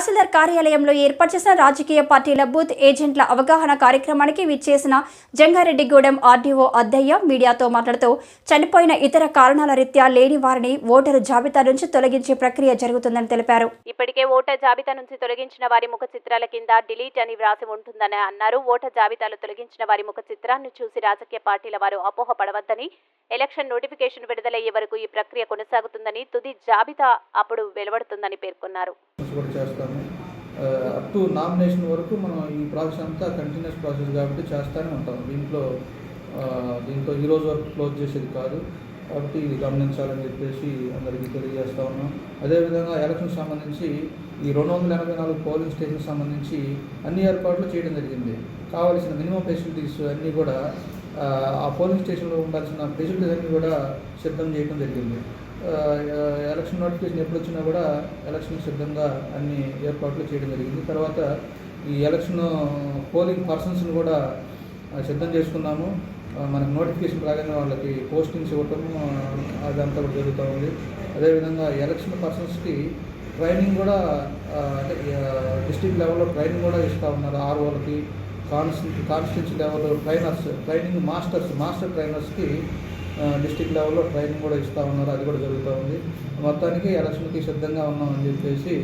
తహసీల్దార్ కార్యాలయంలో ఏర్పాటు చేసిన రాజకీయ పార్టీల బూత్ ఏజెంట్ల అవగాహన కార్యక్రమానికి విచ్చేసిన జంగారెడ్డిగూడెం ఆర్డీఓ అద్దయ్య మీడియాతో మాట్లాడుతూ చనిపోయిన ఇతర కారణాల రీత్యా లేని వారిని ఓటరు జాబితా నుంచి తొలగించే ప్రక్రియ జరుగుతుందని తెలిపారు. ఇప్పటికే ఓటర్ జాబితా నుంచి తొలగించిన వారి ముఖ చిత్రాల కింద డిలీట్ అని వ్రాసి ఉంటుందని అన్నారు. ఓటర్ జాబితాలు తొలగించిన వారి ముఖ చిత్రాన్ని చూసి రాజకీయ పార్టీల వారు అపోహపడవద్దని ఎలక్షన్ నోటిఫికేషన్ విడుదలయ్యే వరకు ఈ ప్రక్రియ కొనసాగుతుందని తుది జాబితా అప్పుడు వెలువడుతుందని పేర్కొన్నారు. ప్రాసెస్ చేస్తాము అప్ టు నామినేషన్ వరకు మనం ఈ ప్రాసెస్ అంతా కంటిన్యూస్ ప్రాసెస్ కాబట్టి చేస్తూనే ఉంటాం. దీంట్లో దీంతో దీంట్లో ఈ రోజు వరకు క్లోజ్ చేసేది కాదు. కాబట్టి ఇది గమనించాలని చెప్పేసి అందరికీ తెలియజేస్తా ఉన్నాం. అదేవిధంగా ఎలక్షన్ సంబంధించి ఈ రెండు వందల ఎనభై నాలుగు పోలింగ్ స్టేషన్ సంబంధించి అన్ని ఏర్పాట్లు చేయడం జరిగింది. కావాల్సిన మినిమం ఫెసిలిటీస్ అన్నీ కూడా ఆ, పోలింగ్ స్టేషన్లో ఉండాల్సిన ఫెసిలిటీస్ అన్నీ కూడా సిద్ధం చేయడం జరిగింది. ఎలక్షన్ నోటిఫికేషన్ ఎప్పుడు వచ్చినా కూడా ఎలక్షన్ సిద్ధంగా అన్ని ఏర్పాట్లు చేయడం జరిగింది. తర్వాత ఈ ఎలక్షన్ పోలింగ్ పర్సన్స్ని కూడా సిద్ధం చేసుకున్నాము. మనకు నోటిఫికేషన్ రాగానే వాళ్ళకి పోస్టింగ్స్ ఇవ్వటం అదంతా కూడా జరుగుతూ ఉంది. అదేవిధంగా ఎలక్షన్ పర్సన్స్కి ట్రైనింగ్ కూడా అంటే డిస్టిక్ లెవెల్లో ట్రైనింగ్ కూడా ఇస్తూ ఉన్నారు ఆర్ఓలకి. కాన్స్టి కాన్స్టిట్యూన్సీ లెవెల్లో ట్రైనర్స్ ట్రైనింగ్ మాస్టర్స్ మాస్టర్ ట్రైనర్స్కి డిస్టిక్ లెవెల్లో ట్రైనింగ్ కూడా ఇస్తూ ఉన్నారు. అది కూడా జరుగుతూ ఉంది. మొత్తానికి ఎలక్షన్కి సిద్ధంగా ఉన్నామని చెప్పేసి